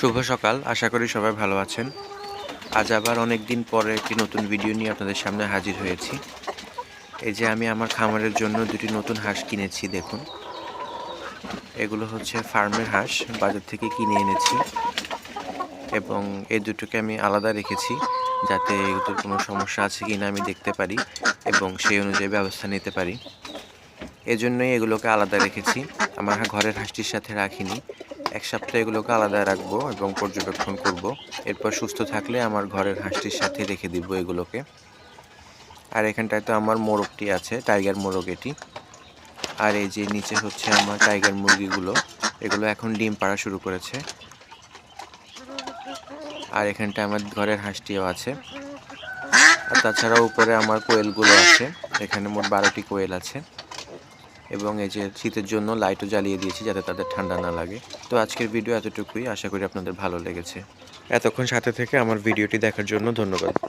শুভ সকাল, আশা করি সবাই ভালো আছেন। আজ আবার অনেক দিন পরে একটি নতুন ভিডিও নিয়ে আপনাদের সামনে হাজির হয়েছি। এই যে আমি আমার খামারের জন্য দুটি নতুন হাঁস কিনেছি, দেখুন। এগুলো হচ্ছে ফার্মের হাঁস, বাজার থেকে কিনে এনেছি। এবং এই দুটোকে আমি আলাদা রেখেছি, যাতে এগুলোর কোনো সমস্যা আছে কি না আমি দেখতে পারি এবং সেই অনুযায়ী ব্যবস্থা নিতে পারি। এজন্যই এগুলোকে আলাদা রেখেছি। আমার ঘরের হাঁসটির সাথে রাখিনি। এক সপ্তাহ এগুলোকে আলাদা রাখব এবং পর্যবেক্ষণ করব। এরপর সুস্থ থাকলে আমার ঘরের হাঁসটির সাথে রেখে দিব এগুলোকে। আর এখানটায় তো আমার মোরগটি আছে, টাইগার মোরগ এটি। আর এই যে নিচে হচ্ছে আমার টাইগার মুরগিগুলো, এগুলো এখন ডিম পাড়া শুরু করেছে। আর এখানটায় আমার ঘরের হাঁসটিও আছে। আর তাছাড়াও উপরে আমার কোয়েলগুলো আছে, এখানে মোট বারোটি কোয়েল আছে। এবং এই যে শীতের জন্য লাইটও জ্বালিয়ে দিয়েছি যাতে তাদের ঠান্ডা না লাগে। তো আজকের ভিডিও এতটুকুই। আশা করি আপনাদের ভালো লেগেছে। এতক্ষণ সাথে থেকে আমার ভিডিওটি দেখার জন্য ধন্যবাদ।